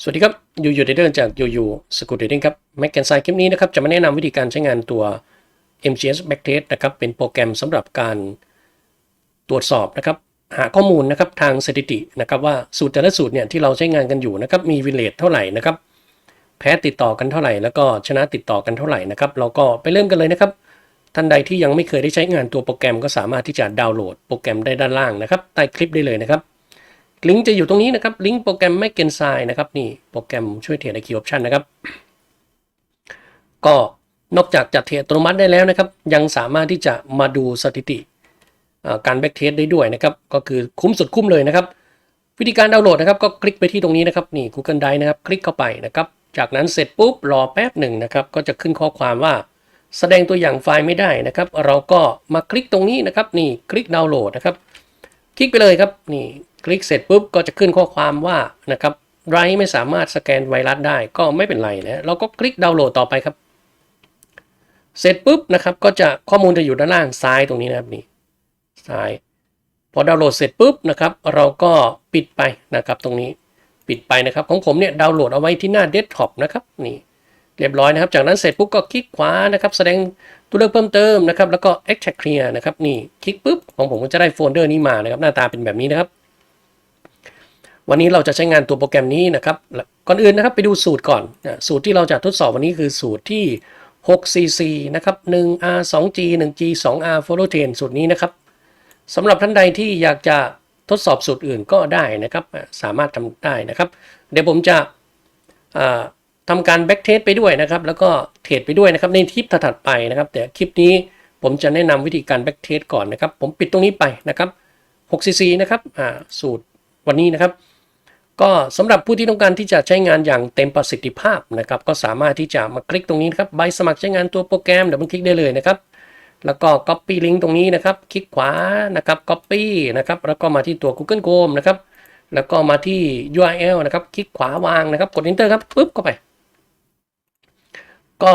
สวัสดีครับยูยูเดเดอร์จากยูยูสกูตเดดิ้งครับแม็กแกนไซคลิปนี้นะครับจะมาแนะนำวิธีการใช้งานตัว MGS Backtest นะครับเป็นโปรแกรมสำหรับการตรวจสอบนะครับหาข้อมูลนะครับทางสถิตินะครับว่าสูตรแต่ละสูตรเนี่ยที่เราใช้งานกันอยู่นะครับมีวิเลตเท่าไหร่นะครับแพ้ติดต่อกันเท่าไหร่ แล้วก็ชนะติดต่อกันเท่าไหร่นะครับเราก็ไปเริ่มกันเลยนะครับท่านใดที่ยังไม่เคยได้ใช้งานตัวโปรแกรมก็สามารถที่จะดาวน์โหลดโปรแกรมได้ด้านล่างนะครับใต้คลิปได้เลยนะครับ ลิงก์จะอยู่ตรงนี้นะครับ ลิงก์โปรแกรมไม่เกนไซน์นะครับ นี่โปรแกรมช่วยเทรดไอคิวออปชันนะครับ ก็นอกจากจะเทรดอัตโนมัติได้แล้วนะครับ ยังสามารถที่จะมาดูสถิติการแบ็กเทสได้ด้วยนะครับ ก็คือคุ้มสุดคุ้มเลยนะครับ วิธีการดาวน์โหลดนะครับ ก็คลิกไปที่ตรงนี้นะครับ นี่ Google Drive นะครับ คลิกเข้าไปนะครับ จากนั้นเสร็จปุ๊บรอแป๊บหนึ่งนะครับ ก็จะขึ้นข้อความว่า แสดงตัวอย่างไฟล์ไม่ได้นะครับ เราก็มาคลิกตรงนี้นะครับ นี่ คลิกดาวน์โหลดนะครับ คลิกไปเลยครับ นี่ คลิกเสร็จปุ๊บก็จะขึ้นข้อความว่านะครับไรไม่สามารถสแกนไวรัสได้ก็ไม่เป็นไรนะเราก็คลิกดาวน์โหลดต่อไปครับ เสร็จปุ๊บนะครับก็จะข้อมูลจะอยู่ด้านล่างซ้ายตรงนี้นะครับนี่ซ้าย พอดาวน์โหลดเสร็จปุ๊บนะครับเราก็ปิดไปนะครับตรงนี้ปิดไปนะครับของผมเนี่ยดาวน์โหลดเอาไว้ที่หน้าเดสก์ท็อปนะครับนี่เรียบร้อยนะครับ จากนั้นเสร็จปุ๊บก็คลิกขวานะครับแสดงตัวเลือกเพิ่มเติมนะครับแล้วก็ extract clear นะครับนี่คลิกปุ๊บของผมก็จะได้โฟลเดอร์นี้มานะครับหน้าตาเป็นแบบนี้นะครับ วันนี้เราจะใช้งานตัวโปรแกรมนี้นะครับ ก่อนอื่นนะครับไปดูสูตรก่อนนะสูตรที่เราจะทดสอบวันนี้คือสูตรที่ 6cc นะครับ 1r 2g 1g 2r follow chain สูตรนี้นะครับสำหรับท่านใดที่อยากจะทดสอบสูตรอื่นก็ได้นะครับ สามารถทำได้นะครับ เดี๋ยวผมจะทำการแบ็กเทสไปด้วยนะครับ แล้วก็เทรดไปด้วยนะครับในคลิปถัดไปนะครับ แต่คลิปนี้ผมจะแนะนำวิธีการแบ็กเทสก่อนนะครับ ผมปิดตรงนี้ไปนะครับ 6cc นะครับสูตรวันนี้นะครับ ก็สำหรับผู้ที่ต้องการที่จะใช้งานอย่างเต็มประสิทธิภาพนะครับก็สามารถที่จะมาคลิกตรงนี้นะครับใบสมัครใช้งานตัวโปรแกรมเดี๋ยวมันคลิกได้เลยนะครับแล้วก็ Copy ลิงก์ตรงนี้นะครับ คลิกขวานะครับ Copy นะครับแล้วก็มาที่ตัว Google Chrome นะครับแล้วก็มาที่ URL นะครับคลิกขวาวางนะครับกด Enter ครับปุ๊บเข้าไป ก็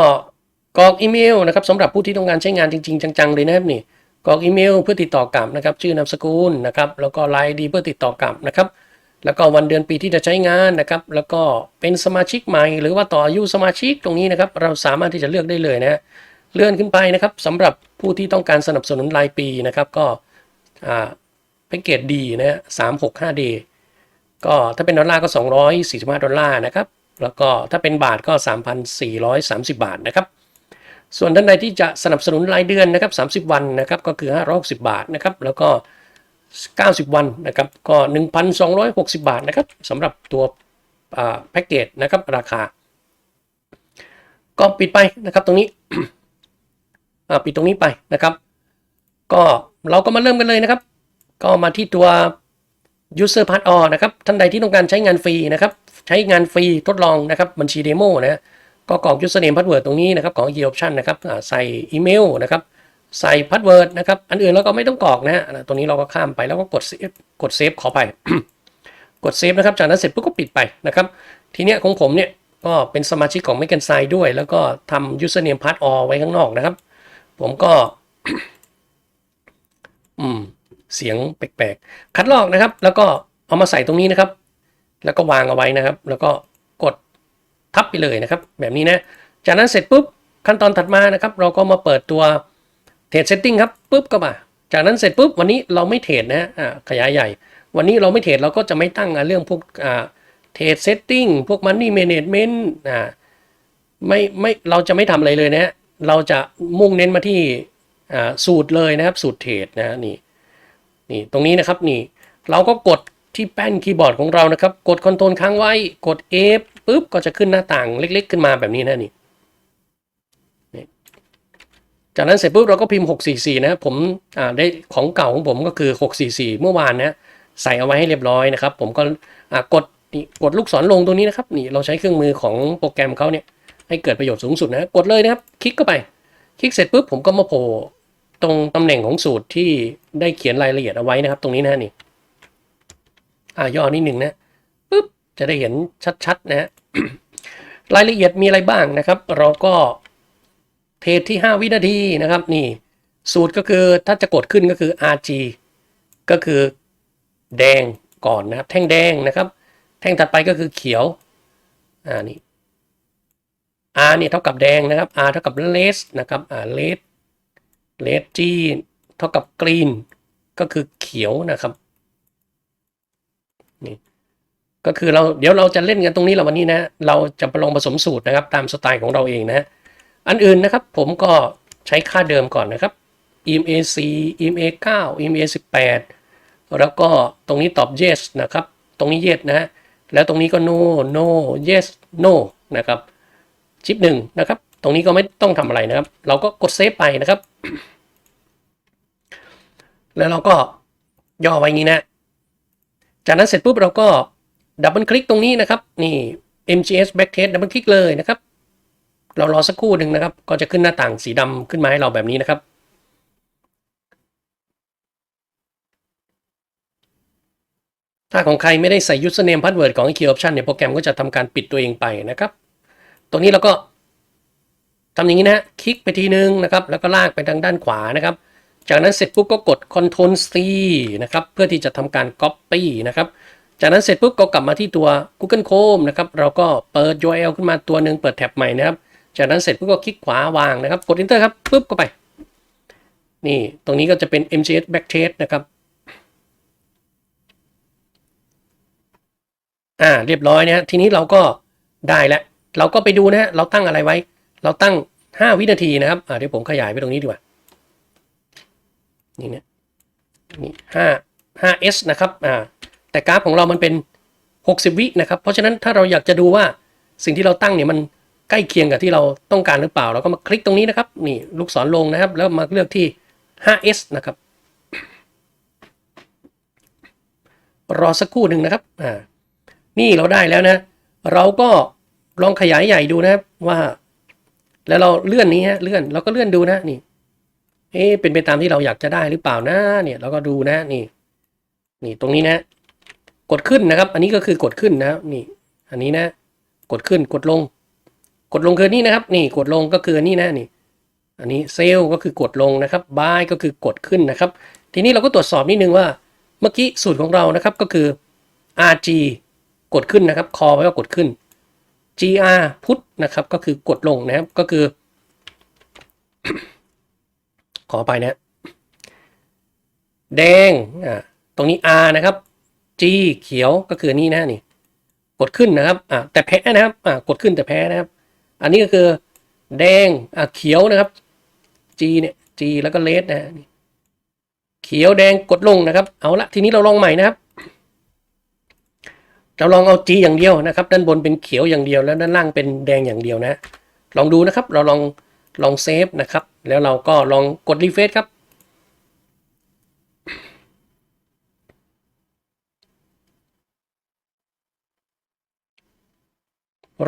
กรอกอีเมลนะครับสำหรับผู้ที่ต้องการใช้งานจริง ๆ จังๆเลยนะครับนี่กรอกอีเมลเพื่อติดต่อกลับนะครับชื่อนามสกุลนะครับแล้วก็ไลน์ดีเพื่อติดต่อกลับนะครับ แล้วก็วันเดือนปีที่จะใช้งานนะครับ แล้วก็เป็นสมาชิกใหม่ หรือว่าต่ออายุสมาชิกตรงนี้นะครับ เราสามารถที่จะเลือกได้เลยนะเลื่อนขึ้นไปนะครับสำหรับผู้ที่ต้องการสนับสนุนรายปีนะครับ ก็แพ็กเกจดีนะฮะสามหกห้าดีก็ถ้าเป็นดอลลาร์ก็ 245 ดอลลาร์นะครับ แล้วก็ถ้าเป็นบาทก็ 3,430 บาทนะครับ ส่วนท่านใดที่จะสนับสนุนรายเดือนนะครับ 30 วันนะครับ ก็คือ 560 บาทนะครับ แล้วก็ 90 วันนะครับก็ 1,260 บาทนะครับสำหรับตัวแพ็กเกจนะครับราคา ก็ปิดไปนะครับตรงนี้ปิดตรงนี้ไปนะครับ ก็เราก็มาเริ่มกันเลยนะครับ ก็มาที่ตัว user part all นะครับท่านใดที่ต้องการใช้งานฟรีนะครับ ใช้งานฟรีทดลองนะครับบัญชีเดโมนะก็กรอก username password ตรงนี้นะครับของ e option นะครับใส่อีเมลนะครับ ใส่ password นะครับ อันอื่นเราก็ไม่ต้องกรอกนะฮะตรงนี้เราก็ข้ามไปแล้วก็กด save กด save ขอไป กด save นะครับ จากนั้นเสร็จปุ๊บก็ปิดไปนะครับ ทีเนี้ยของผมเนี่ยก็เป็นสมาชิกของ m e c a n s i ด้วย แล้วก็ทำ username part all ไว้ข้างนอกนะครับ ผมก็ อืม เสียงแปลกๆ คัดลอกนะครับ แล้วก็เอามาใส่ตรงนี้นะครับ แล้วก็วางเอาไว้นะครับ แล้วก็กดทับไปเลยนะครับ แบบนี้นะ จากนั้นเสร็จปุ๊บขั้นตอนถัดมานะครับ เราก็มาเปิดตัว เทรดเซตติ้งครับปุ๊บก็มา จากนั้นเสร็จปุ๊บวันนี้เราไม่เทรดนะฮะขยายใหญ่ วันนี้เราไม่เทรดเราก็จะไม่ตั้งเรื่องพวกเทรดเซตติ้งพวกมันนี่เมเนจเมนต์อ่าไม่ไม่เราจะไม่ทำอะไรเลยนะฮะเราจะมุ่งเน้นมาที่อ่าสูตรเลยนะครับสูตรเทรดนะนี่นี่ตรงนี้นะครับนี่เราก็กดที่แป้นคีย์บอร์ดของเรานะครับ กดคอนโทรลค้างไว้ กด F ปุ๊บก็จะขึ้นหน้าต่างเล็ก ๆ ขึ้นมาแบบนี้นั่นี่ จากนั้นเสร็จปุ๊บเราก็พิมพ์ 644 นะครับผมได้ของเก่าของผมก็คือ 644 เมื่อวานนะใส่เอาไว้ให้เรียบร้อยนะครับ ผมก็กดนี่กดลูกศรลงตรงนี้นะครับนี่เราใช้เครื่องมือของโปรแกรมเขาเนี่ยให้เกิดประโยชน์สูงสุดนะกดเลยนะครับ คลิกเข้าไป คลิกเสร็จปุ๊บผมก็มาโผล่ตรงตำแหน่งของสูตรที่ได้เขียนรายละเอียดเอาไว้นะครับ ตรงนี้นะนี่อ่าย่อนิดหนึ่งนะปุ๊บจะได้เห็นชัดๆนะฮะรายละเอียดมีอะไรบ้างนะครับ เราก็ เทรดที่ 5 วินาทีนะครับนี่สูตรก็คือถ้าจะกดขึ้นก็คือ RG ก็คือแดงก่อนนะครับ แท่งแดงนะครับ แท่งถัดไปก็คือเขียวอ่านี่ R เนี่ยเท่ากับแดงนะครับ R เท่ากับ red นะครับอ่า red red G เท่ากับ green ก็คือเขียวนะครับนี่ก็คือเราเดี๋ยวเราจะเล่นกันตรงนี้เราวันนี้นะ เราจะไปลองผสมสูตรนะครับ ตามสไตล์ของเราเองนะ อันอื่นนะครับผมก็ใช้ค่าเดิมก่อนนะครับ EMAC EMA 9 EMA 18 แล้วก็ตรงนี้ตอบ yes นะครับ ตรงนี้ yes นะฮะแล้วตรงนี้ก็ no no yes no นะครับชิปหนึ่งนะครับ ตรงนี้ก็ไม่ต้องทำอะไรนะครับ เราก็กดเซฟไปนะครับ แล้วเราก็ย่อไว้งนี้นะ จากนั้นเสร็จปุ๊บเราก็ดับเบิลคลิกตรงนี้นะครับ นี่ MGS Backtest ดับเบิลคลิกเลยนะครับ เรารอสักครู่หนึ่งนะครับ ก็จะขึ้นหน้าต่างสีดำขึ้นมาให้เราแบบนี้นะครับ ถ้าของใครไม่ได้ใส่ username password ของ key option เนี่ยโปรแกรมก็จะทำการปิดตัวเองไปนะครับ ตรงนี้เราก็ทำอย่างนี้นะคลิกไปทีนึงนะครับ แล้วก็ลากไปทางด้านขวานะครับ จากนั้นเสร็จปุ๊บก็กด Ctrl C นะครับ เพื่อที่จะทำการ Copy นะครับจากนั้นเสร็จปุ๊บก็กลับมาที่ตัว Google Chrome นะครับ เราก็เปิด URL ขึ้นมาตัวหนึ่งเปิดแท็บใหม่นะครับ จากนั้นเสร็จปุ๊บก็คลิกขวาวางนะครับ กด Enter ครับปุ๊บก็ไป นี่ตรงนี้ก็จะเป็น MGS Backtest นะครับอ่าเรียบร้อยนะฮะทีนี้เราก็ได้แล้ว เราก็ไปดูนะฮะเราตั้งอะไรไว้ เราตั้ง 5 วินาทีนะครับอ่าเดี๋ยวผมขยายไปตรงนี้ดีกว่านี่เนี่ยนี่ห้าห้า S นะครับอ่าแต่กราฟของเรามันเป็น 60 วินะครับ เพราะฉะนั้นถ้าเราอยากจะดูว่าสิ่งที่เราตั้งเนี่ยมัน ใกล้เคียงกับที่เราต้องการหรือเปล่า เราก็มาคลิกตรงนี้นะครับนี่ลูกศรลงนะครับ แล้วมาเลือกที่ 5S นะครับ รอสักครู่หนึ่งนะครับอ่านี่เราได้แล้วนะ เราก็ลองขยายใหญ่ดูนะครับว่า แล้วเราเลื่อนนี้ฮะเลื่อนเราก็เลื่อนดูนะนี่ เอ๊ะเป็นไปตามที่เราอยากจะได้หรือเปล่านะ เนี่ยเราก็ดูนะนี่ นี่ตรงนี้นะ กดขึ้นนะครับ อันนี้ก็คือกดขึ้นนะนี่ อันนี้นะ กดขึ้นกดลง กดลงคือนี่นะครับ นี่กดลงก็คือนี่นะนี่ อันนี้เซลก็คือกดลงนะครับบายก็คือกดขึ้นนะครับ ทีนี้เราก็ตรวจสอบนิดนึงว่า เมื่อกี้สูตรของเรานะครับก็คือ RG กดขึ้นนะครับ คอไว้ว่ากดขึ้น GR พุทนะครับก็คือกดลงนะครับก็คือ ขอไปนะ แดงอ่าตรงนี้ R นะครับ G เขียวก็คือนี่นะนี่ กดขึ้นนะครับอ่าแต่แพ้นะครับอ่ากดขึ้นแต่แพ้นะครับ อันนี้ก็คือแดงอ่าเขียวนะครับ G เนี่ย G แล้วก็เลดนะเขียวแดงกดลงนะครับ เอาละทีนี้เราลองใหม่นะครับ เราลองเอา G อย่างเดียวนะครับ ด้านบนเป็นเขียวอย่างเดียวแล้วด้านล่างเป็นแดงอย่างเดียวนะ ลองดูนะครับ เราลองลองเซฟนะครับ แล้วเราก็ลองกดรีเฟรชครับ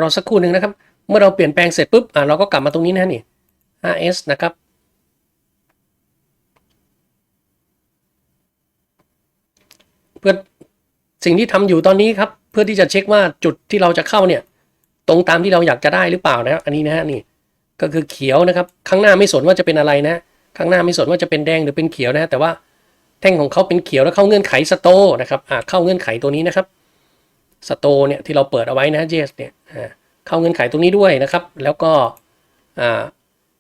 รอสักครู่หนึ่งนะครับ เมื่อเราเปลี่ยนแปลงเสร็จปุ๊บอ่าเราก็กลับมาตรงนี้นะนี่ 5s นะครับเพื่อสิ่งที่ทำอยู่ตอนนี้ครับ เพื่อที่จะเช็คว่าจุดที่เราจะเข้าเนี่ย ตรงตามที่เราอยากจะได้หรือเปล่านะอันนี้นะฮะนี่ก็คือเขียวนะครับ ข้างหน้าไม่สนว่าจะเป็นอะไรนะ ข้างหน้าไม่สนว่าจะเป็นแดงหรือเป็นเขียวนะ แต่ว่าแท่งของเขาเป็นเขียวแล้วเข้าเงื่อนไขสโตนะครับอ่าเข้าเงื่อนไขตัวนี้นะครับสโตเนี่ยที่เราเปิดเอาไว้นะเจสเนี่ยอ่า เข้าเงื่อนไขตรงนี้ด้วยนะครับ แล้วก็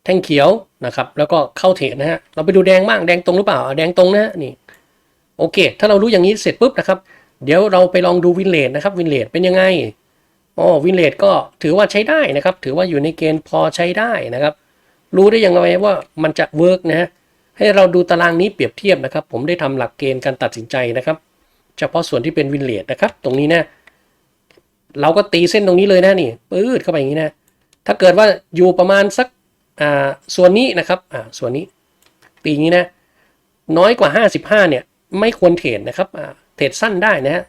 แท่งเขียวนะครับ แล้วก็เข้าเทรดนะฮะเราไปดูแดงบ้างแดงตรงหรือเปล่าแดงตรงนะนี่โอเค ถ้าเรารู้อย่างนี้เสร็จปุ๊บนะครับ เดี๋ยวเราไปลองดูวินเลทนะครับวินเลทเป็นยังไงอ๋อวินเลทก็ถือว่าใช้ได้นะครับ ถือว่าอยู่ในเกณฑ์พอใช้ได้นะครับ รู้ได้ยังไงว่ามันจะเวิร์กนะฮะให้เราดูตารางนี้เปรียบเทียบนะครับ ผมได้ทำหลักเกณฑ์การตัดสินใจนะครับ เฉพาะส่วนที่เป็นวินเลทนะครับ ตรงนี้นะ เราก็ตีเส้นตรงนี้เลยนะนี่ปื๊ดเข้าไปอย่างนี้นะ ถ้าเกิดว่าอยู่ประมาณสักอ่าส่วนนี้นะครับอ่าส่วนนี้ ตีอย่างนี้นะ น้อยกว่า 55 เนี่ย ไม่ควรเทรดนะครับอ่าเทรดสั้นได้นะฮะ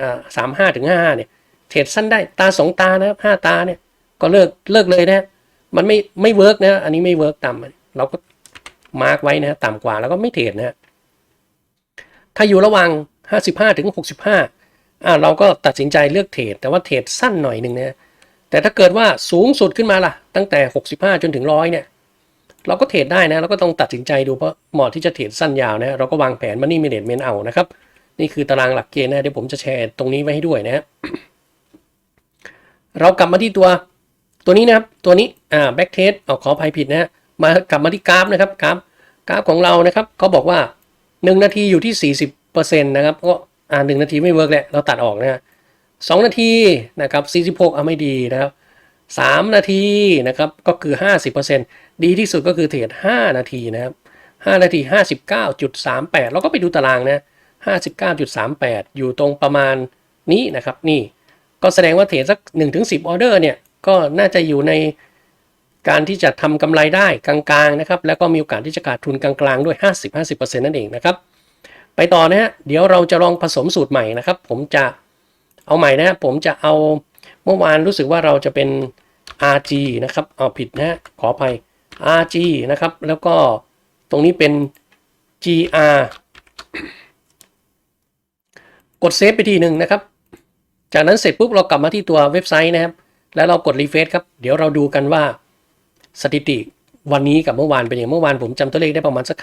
อ่าสามห้าถึงห้าห้าเนี่ยเทรดสั้นได้ตาสองตานะครับห้าตาเนี่ยก็เลิกเลิกเลยนะ มันไม่ไม่เวิร์กนะอันนี้ไม่เวิร์กต่ำเราก็มาร์กไว้นะต่ำกว่าแล้วก็ไม่เทรดนะถ้าอยู่ระหว่างห้าสิบห้าถึงหกสิบห้า อ่าเราก็ตัดสินใจเลือกเทรดแต่ว่าเทรดสั้นหน่อยหนึ่งนะแต่ถ้าเกิดว่าสูงสุดขึ้นมาล่ะ ตั้งแต่หกสิบห้าจนถึงร้อยเนี่ย เราก็เทรดได้นะ เราก็ต้องตัดสินใจดูเพราะเหมาะที่จะเทรดสั้นยาวนะ เราก็วางแผนมันนี่เมเนจเมนเอานะครับ นี่คือตารางหลักเกณฑ์นะเดี๋ยวผมจะแชร์ตรงนี้ไว้ให้ด้วยนะเรากลับมาที่ตัวตัวนี้นะครับ ตัวนี้อ่าแบ็กเทสเอาขออภัยผิดนะฮะมากลับมาที่กราฟนะครับกราฟกราฟของเรานะครับเขาบอกว่า 1 นาทีอยู่ที่ 40%นะครับก็ อ่าหนึ่งนาทีไม่เวิร์กแหละเราตัดออกนะฮะสองนาทีนะครับ46เอาไม่ดีนะครับ3นาทีนะครับก็คือ50%ดีที่สุดก็คือเทรด5นาทีนะครับ5นาที59.38เก้าจุดสามแปดเราก็ไปดูตารางนะ59.38อยู่ตรงประมาณนี้นะครับนี่ก็แสดงว่าเทรดสัก1-10ออเดอร์เนี่ยก็น่าจะอยู่ในการที่จะทำกำไรได้กลางๆนะครับแล้วก็มีโอกาสที่จะขาดทุนกลางๆด้วย 50-50%นั่นเองนะครับ ไปต่อนะฮะเดี๋ยวเราจะลองผสมสูตรใหม่นะครับ ผมจะเอาใหม่นะผมจะเอาเมื่อวานรู้สึกว่าเราจะเป็น RG นะครับเอาผิดนะฮะขออภัย RG นะครับ แล้วก็ตรงนี้เป็น GR กดเซฟไปทีหนึ่งนะครับ จากนั้นเสร็จปุ๊บเรากลับมาที่ตัวเว็บไซต์นะครับ แล้วเรากดรีเฟรชครับ เดี๋ยวเราดูกันว่าสถิติวันนี้กับเมื่อวานเป็นอย่างเมื่อวานผมจำตัวเลขได้ประมาณสัก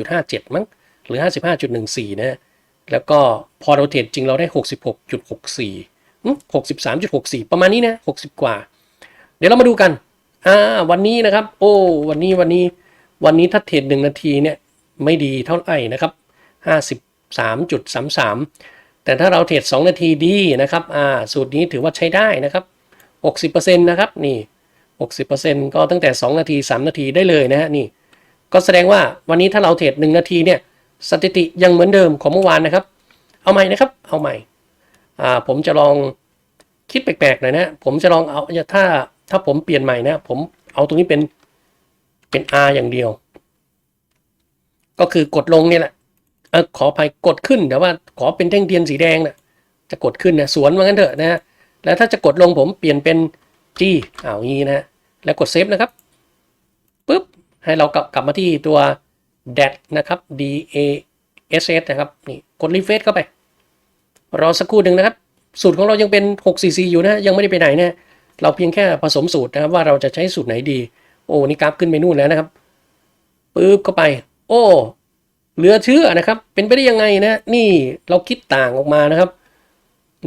55.57 มั้ง หรือ 55.14 นะฮะแล้วก็พอเราเทรดจริงเราได้ 66.64 63.64 ประมาณนี้นะ 60 กว่า เดี๋ยวเรามาดูกัน อ่า วันนี้นะครับ โอ้ วันนี้วันนี้วันนี้ถ้าเทรดหนึ่งนาทีเนี่ยไม่ดีเท่าไหร่นะครับ 53.33 แต่ถ้าเราเทรด2 นาทีดีนะครับ อ่า สูตรนี้ถือว่าใช้ได้นะครับ 60%นะครับ นี่ 60%ก็ตั้งแต่ 2 นาที 3 นาทีได้เลยนะฮะ นี่ ก็แสดงว่าวันนี้ถ้าเราเทรด1นาทีเนี่ย สถิติยังเหมือนเดิมของเมื่อวานนะครับ เอาใหม่นะครับ เอาใหม่อ่าผมจะลองคิดแปลกๆหน่อยนะผมจะลองเอาถ้าถ้าผมเปลี่ยนใหม่นะ ผมเอาตรงนี้เป็นเป็น R อย่างเดียว ก็คือกดลงนี่แหละเออขออภัยกดขึ้นแต่ว่าขอเป็นแท่งเทียนสีแดงนะจะกดขึ้นนะสวนมางั้นเถอะนะฮะแล้วถ้าจะกดลงผมเปลี่ยนเป็น G อ้างี้นะแล้วกดเซฟนะครับปุ๊บให้เรากลับกลับมาที่ตัว DAT นะครับ D A S S นะครับนี่กดรีเฟรชเข้าไป รอสักครู่หนึ่งนะครับ สูตรของเรายังเป็น 6cc อยู่นะยังไม่ได้ไปไหนนะเราเพียงแค่ผสมสูตรนะครับว่าเราจะใช้สูตรไหนดี โอ้นี่กราฟขึ้นไปนู่นแล้วนะครับปึ๊บเข้าไป โอ้เหลือเชื่อนะครับ เป็นไปได้ยังไงนะนี่เราคิดต่างออกมานะครับ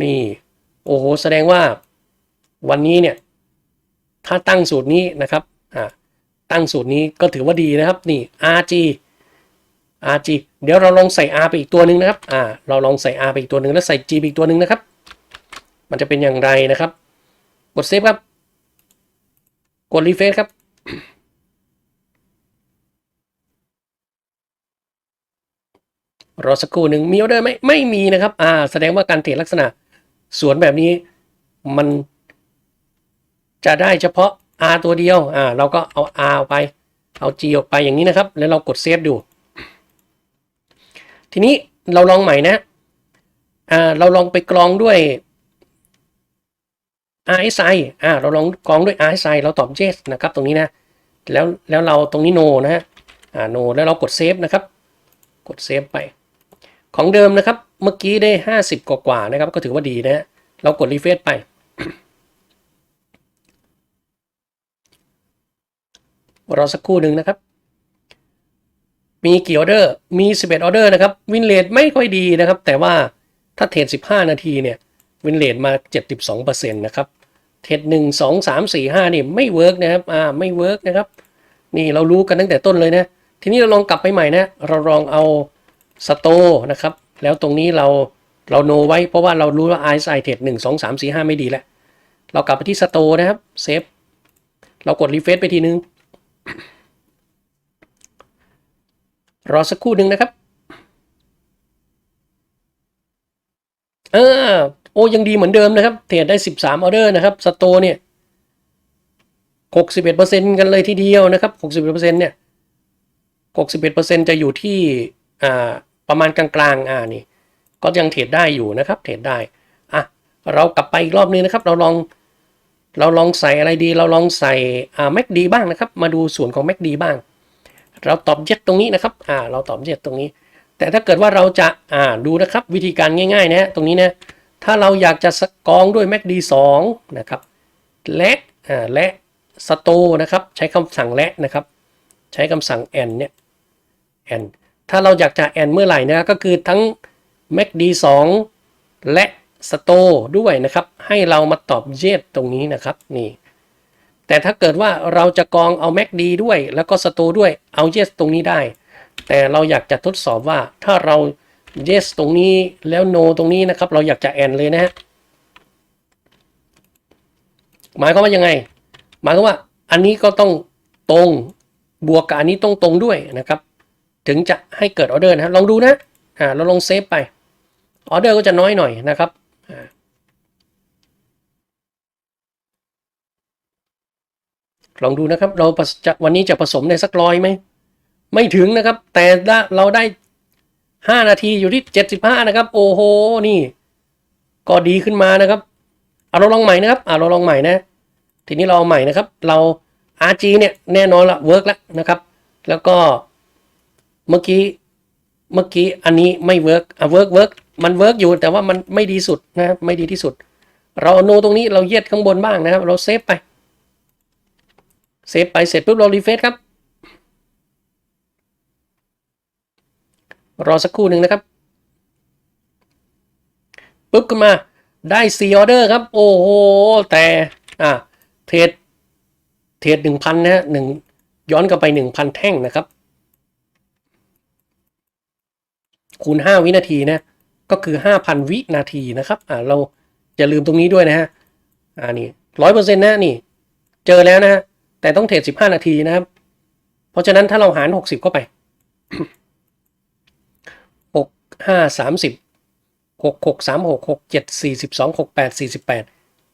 นี่ โอ้โหแสดงว่าวันนี้เนี่ย ถ้าตั้งสูตรนี้นะครับอ่าตั้งสูตรนี้ก็ถือว่าดีนะครับ นี่ RG RG เดี๋ยวเราลองใส่ R ไปอีกตัวหนึ่งนะครับ อ่า เราลองใส่ R ไปอีกตัวหนึ่งแล้วใส่ G ไปอีกตัวหนึ่งนะครับ มันจะเป็นอย่างไรนะครับ กดเซฟครับ กดรีเฟรชครับ รอสักครู่หนึ่งมีออเดอร์ไหมไม่มีนะครับ อ่า แสดงว่าการเทรดลักษณะสวนแบบนี้มันจะได้เฉพาะ R ตัวเดียว อ่า เราก็เอา R ออกไป เอา G ออกไปอย่างนี้นะครับ แล้วเรากดเซฟดู ทีนี้เราลองใหม่นะอ่าเราลองไปกรองด้วย RSI อ่าเราลองกรองด้วย RSI เราตอบ yes นะครับ ตรงนี้นะ แล้วแล้วเราตรงนี้ no นะฮะอ่า no แล้วเรากดเซฟนะครับ กดเซฟไป ของเดิมนะครับ เมื่อกี้ได้ 50 กว่ากว่านะครับ ก็ถือว่าดีนะฮะเรากดรีเฟรชไปรอสักครู่หนึ่งนะครับ มีกี่ออเดอร์มี 11 ออเดอร์นะครับ วินเลทไม่ค่อยดีนะครับ แต่ว่าถ้าเทรด15 นาทีเนี่ย วินเลทมา 72%นะครับ เทรด1 2 3 4 5นี่ไม่เวิร์กนะครับ อ่า ไม่เวิร์กนะครับ นี่เรารู้กันตั้งแต่ต้นเลยนะ ทีนี้เราลองกลับไปใหม่นะ เราลองเอาสโตนะครับ แล้วตรงนี้เราเราโนไว้เพราะว่าเรารู้ว่า RSI เทรด1 2 3 4 5 ไม่ดีแล้ว เรากลับไปที่สโตนะครับ เซฟ เรากดรีเฟรชไปทีนึง รอสักครู่หนึ่งนะครับ เออโอ้ยังดีเหมือนเดิมนะครับ เทรดได้ 13ออเดอร์นะครับ สโตเนี่ย61%กันเลยทีเดียวนะครับ 61%เนี่ย 61%จะอยู่ที่อ่าประมาณกลางๆอ่านี่ ก็ยังเทรดได้อยู่นะครับ เทรดได้อะเรากลับไปอีกรอบนึงนะครับ เราลองเราลองใส่อะไรดี เราลองใส่อ่า MACD บ้างนะครับ มาดูส่วนของ MACD บ้าง เราตอบเจ็ตตรงนี้นะครับอ่าเราตอบเจ็ตตรงนี้ แต่ถ้าเกิดว่าเราจะอ่าดูนะครับวิธีการง่ายๆนะฮะตรงนี้นะถ้าเราอยากจะสกองด้วย MACD 2นะครับและอ่าและสโตนะครับใช้คำสั่งและนะครับ ใช้คำสั่ง n เนี่ย n ถ้าเราอยากจะ n เมื่อไหร่นะก็คือทั้ง MACD 2และสโตด้วยนะครับ ให้เรามาตอบ yes ตรงนี้นะครับนี่ แต่ถ้าเกิดว่าเราจะกองเอา MACD ด้วย แล้วก็สโตด้วยเอา yes ตรงนี้ได้ แต่เราอยากจะทดสอบว่าถ้าเรา yes ตรงนี้แล้ว no ตรงนี้นะครับ เราอยากจะ and เลยนะฮะหมายความว่ายังไง หมายความว่าอันนี้ก็ต้องตรงบวกกับอันนี้ต้องตรงด้วยนะครับ ถึงจะให้เกิดออเดอร์นะลองดูนะอ่าเราลองเซฟไปออเดอร์ก็จะน้อยหน่อยนะครับอ่า ลองดูนะครับ เราจะวันนี้จะผสมในสักร้อยไหม ไม่ถึงนะครับ แต่เราได้ 5 นาทีอยู่ที่ 75 นะครับ โอ้โห นี่ ก็ดีขึ้นมานะครับเอาเราลองใหม่นะครับเอาเราลองใหม่นะ ทีนี้เราเอาใหม่นะครับ เรา RG เนี่ยแน่นอนละเวิร์กแล้วนะครับ แล้วก็เมื่อกี้เมื่อกี้อันนี้ไม่เวิร์กอะเวิร์กเวิร์กมันเวิร์กอยู่แต่ว่ามันไม่ดีสุดนะครับไม่ดีที่สุด เราโนตรงนี้เราเย็ดข้างบนบ้างนะครับ เราเซฟไป เซฟไปเสร็จปุ๊บเรารีเฟซครับ รอสักครู่หนึ่งนะครับปุ๊บขึ้นมาได้4ออเดอร์ครับ โอ้โห แต่อ่าเทรดเทรดหนึ่งพันนะฮะหนึ่งย้อนกลับไปหนึ่งพันแท่งนะครับ คูณห้าวินาทีนะ ก็คือห้าพันวินาทีนะครับอ่าเราอย่าลืมตรงนี้ด้วยนะฮะอ่านี่ร้อยเปอร์เซ็นต์นะนี่ เจอแล้วนะฮะ แต่ต้องเทรดสิบห้านาทีนะครับ เพราะฉะนั้นถ้าเราหารหกสิบเข้าไปหกห้าสามสิบหกหกสามหกหกเจ็ดสี่สิบสองหกแปดสี่สิบแปด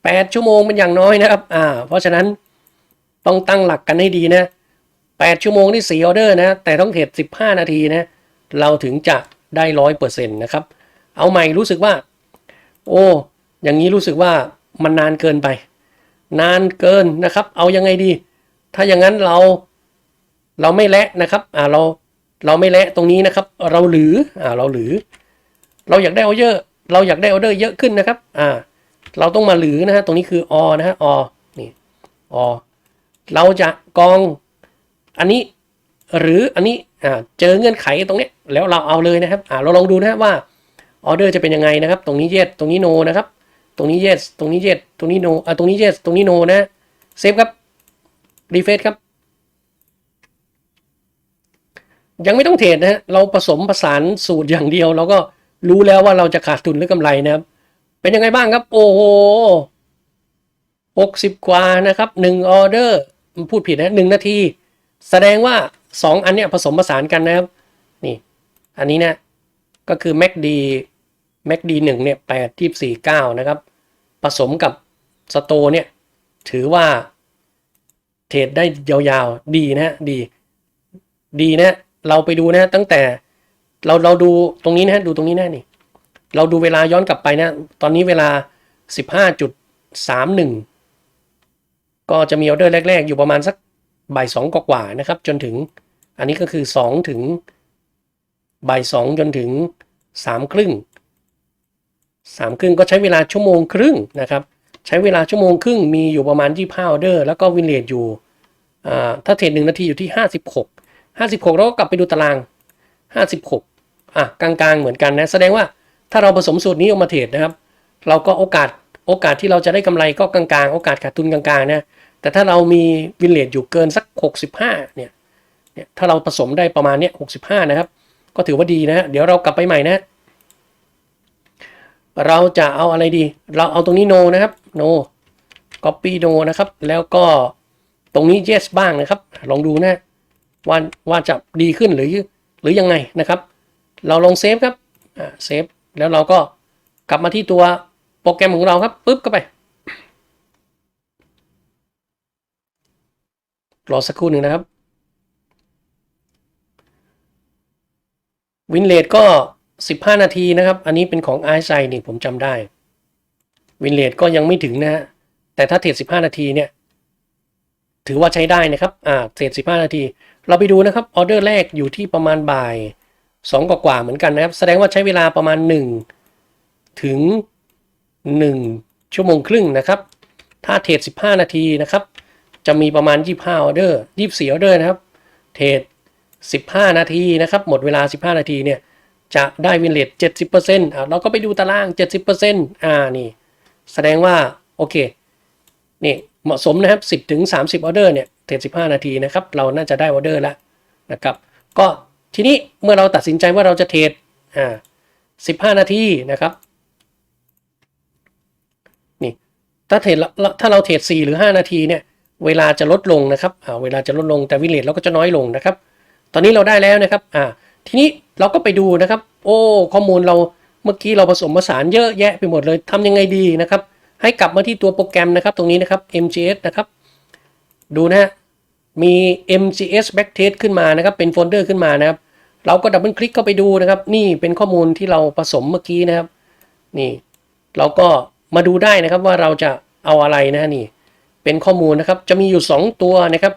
แปดชั่วโมงเป็นอย่างน้อยนะครับ อ่า เพราะฉะนั้นต้องตั้งหลักกันให้ดีนะแปดชั่วโมงที่สี่ออเดอร์นะ แต่ต้องเทรดสิบห้านาทีนะ เราถึงจะได้ร้อยเปอร์เซ็นต์นะครับ เอาใหม่รู้สึกว่า โอ้ อย่างนี้รู้สึกว่ามันนานเกินไป นานเกินนะครับ เอายังไงดี ถ้าอย่างนั้นเราเราไม่และนะครับอ่าเราเราไม่และตรงนี้นะครับ เราหรืออ่าเราหรือ เราอยากได้ออเดอร์เราอยากได้ออเดอร์เยอะขึ้นนะครับอ่าเราต้องมาหรือนะฮะตรงนี้คืออนะฮะอนี่อเราจะกองอันนี้หรืออันนี้อ่าเจอเงื่อนไขตรงนี้แล้วเราเอาเลยนะครับอ่าเราลองดูนะฮะว่าออเดอร์จะเป็นยังไงนะครับ ตรงนี้เยสตรงนี้โนนะครับ ตรงนี้เยสตรงนี้เยสตรงนี้โนอ่าตรงนี้เยสตรงนี้โนนะเซฟครับ รีเฟซครับ ยังไม่ต้องเทรดนะฮะเราผสมผสานสูตรอย่างเดียว เราก็รู้แล้วว่าเราจะขาดทุนหรือกำไรนะครับ เป็นยังไงบ้างครับ โอ้โหหกสิบกว่านะครับหนึ่งออเดอร์พูดผิดนะหนึ่งนาที แสดงว่าสองอันเนี้ยผสมผสานกันนะครับ นี่ อันนี้นะก็คือ MACD MACD หนึ่งเนี่ยแปดที่สี่เก้านะครับ ผสมกับสโตเนี่ย ถือว่า เทรดได้ยาวๆ ดีนะดี ดีนะ เราไปดูนะ ตั้งแต่เราเราดูตรงนี้นะดูตรงนี้นะนี่ เราดูเวลาย้อนกลับไปนะ ตอนนี้เวลา 15.31 ก็จะมีออเดอร์แรก ๆ อยู่ประมาณสักบ่ายสองกว่าๆนะครับ จนถึงอันนี้ก็คือ 2 ถึงบ่ายสองจนถึงสามครึ่งสามครึ่งก็ใช้เวลาชั่วโมงครึ่งนะครับ ใช้เวลาชั่วโมงครึ่งมีอยู่ประมาณ25ออเดอร์ แล้วก็วินเลทอยู่ ถ้าเทรดหนึ่งนาทีอยู่ที่56 56แล้วก็กลับไปดูตาราง56อะกลางๆเหมือนกันนะแสดงว่าถ้าเราผสมสูตรนี้ออกมาเทรดนะครับ เราก็โอกาสโอกาสที่เราจะได้กำไรก็กลางๆ โอกาสขาดทุนกลางๆนะแต่ถ้าเรามีวินเลทอยู่เกินสัก 65เนี่ยเนี่ยถ้าเราผสมได้ประมาณเนี้ย65นะครับ ก็ถือว่าดีนะเดี๋ยวเรากลับไปใหม่นะ เราจะเอาอะไรดี เราเอาตรงนี้ no นะครับ no copy no นะครับแล้วก็ ตรงนี้ yes บ้างนะครับ ลองดูนะว่าว่าจะดีขึ้นหรือหรือยังไงนะครับ เราลองเซฟครับเซฟแล้วเราก็กลับมาที่ตัวโปรแกรมของเราครับปึ๊บเข้าไปรอสักครู่หนึ่งนะครับวินเลทก็ 15 นาทีนะครับ อันนี้เป็นของ i อ i นี่ผมจำได้ วินเลทก็ยังไม่ถึงนะฮะแต่ถ้าเทรด15 นาทีเนี่ย ถือว่าใช้ได้นะครับ อ่าเทรด15 นาที เราไปดูนะครับ ออเดอร์แรกอยู่ที่ประมาณบ่าย2กว่าเหมือนกันนะครับ แสดงว่าใช้เวลาประมาณ 1 ถึง 1 ชั่วโมงครึ่งนะครับ ถ้าเทรด 15 นาทีนะครับ จะมีประมาณ 25 ออเดอร์ 24 ออเดอร์นะครับ เทรด 15 นาทีนะครับ หมดเวลา 15 นาทีเนี่ย จะได้วินเลท70%อ่าเราก็ไปดูตาราง 70%อ่า นี่ แสดงว่า โอเค นี่ เหมาะสมนะครับ 10ถึง30ออเดอร์เนี่ยเทรด15 นาทีนะครับ เราน่าจะได้ออเดอร์แล้วนะครับ ก็ทีนี้เมื่อเราตัดสินใจว่าเราจะเทรดอ่า15 นาทีนะครับนี่ถ้าเทรดถ้าเราเทรด4หรือ 5 นาทีเนี่ยเวลาจะลดลงนะครับอ่าเวลาจะลดลงแต่วิเลทเราก็จะน้อยลงนะครับ ตอนนี้เราได้แล้วนะครับอ่าทีนี้เราก็ไปดูนะครับ โอ้ข้อมูลเราเมื่อกี้เราผสมผสานเยอะแยะไปหมดเลยทำยังไงดีนะครับ ให้กลับมาที่ตัวโปรแกรมนะครับตรงนี้นะครับ MGS นะครับ ดูนะฮะมี MGS Backtest ขึ้นมานะครับ เป็นโฟลเดอร์ขึ้นมานะครับ เราก็ดับเบิลคลิกเข้าไปดูนะครับ นี่เป็นข้อมูลที่เราผสมเมื่อกี้นะครับ นี่ เราก็มาดูได้นะครับว่าเราจะเอาอะไรนะนี่ เป็นข้อมูลนะครับ จะมีอยู่ 2 ตัวนะครับ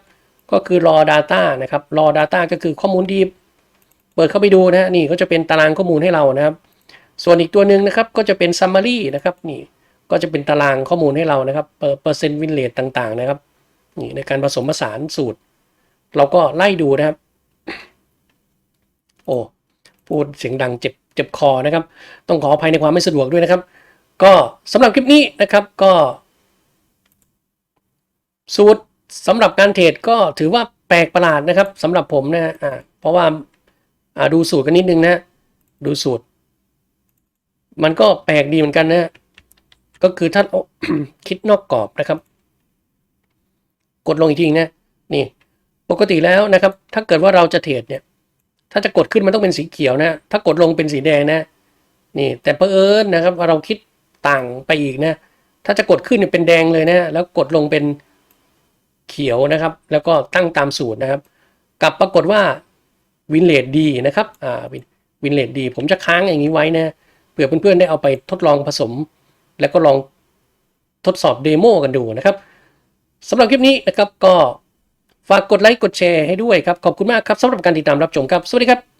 ก็คือ raw data นะครับ raw data ก็คือข้อมูลดีเปิดเข้าไปดูนะฮะนี่ก็จะเป็นตารางข้อมูลให้เรานะครับ ส่วนอีกตัวหนึ่งนะครับก็จะเป็น summary นะครับนี่ ก็จะเป็นตารางข้อมูลให้เรานะครับเปอร์เซ็นต์วินเลทต่างๆนะครับนี่ในการผสมผสานสูตร เราก็ไล่ดูนะครับ โอ้พูดเสียงดังเจ็บเจ็บคอนะครับ ต้องขออภัยในความไม่สะดวกด้วยนะครับ ก็สำหรับคลิปนี้นะครับก็ สูตรสำหรับการเทรดก็ถือว่าแปลกประหลาดนะครับสำหรับผมนะอ่าเพราะว่าอ่าดูสูตรกันนิดนึงนะ ดูสูตร มันก็แปลกดีเหมือนกันนะ ก็คือถ้าคิดนอกกรอบนะครับ กดลงอีกทีนะนี่ ปกติแล้วนะครับ ถ้าเกิดว่าเราจะเทรดเนี่ย ถ้าจะกดขึ้นมันต้องเป็นสีเขียวนะ ถ้ากดลงเป็นสีแดงนะ นี่ แต่เผอิญนะครับว่าเราคิดต่างไปอีกนะ ถ้าจะกดขึ้นเนี่ยเป็นแดงเลยนะ แล้วกดลงเป็นเขียวนะครับ แล้วก็ตั้งตามสูตรนะครับกลับปรากฏว่าวินเลดดีนะครับอ่าวินเลดดี ผมจะค้างอย่างนี้ไว้นะเผื่อเพื่อนๆได้เอาไปทดลองผสม แล้วก็ลองทดสอบเดโมกันดูนะครับสำหรับคลิปนี้นะครับก็ฝากกดไลค์กดแชร์ให้ด้วยครับ ขอบคุณมากครับสำหรับการติดตามรับชมครับ สวัสดีครับ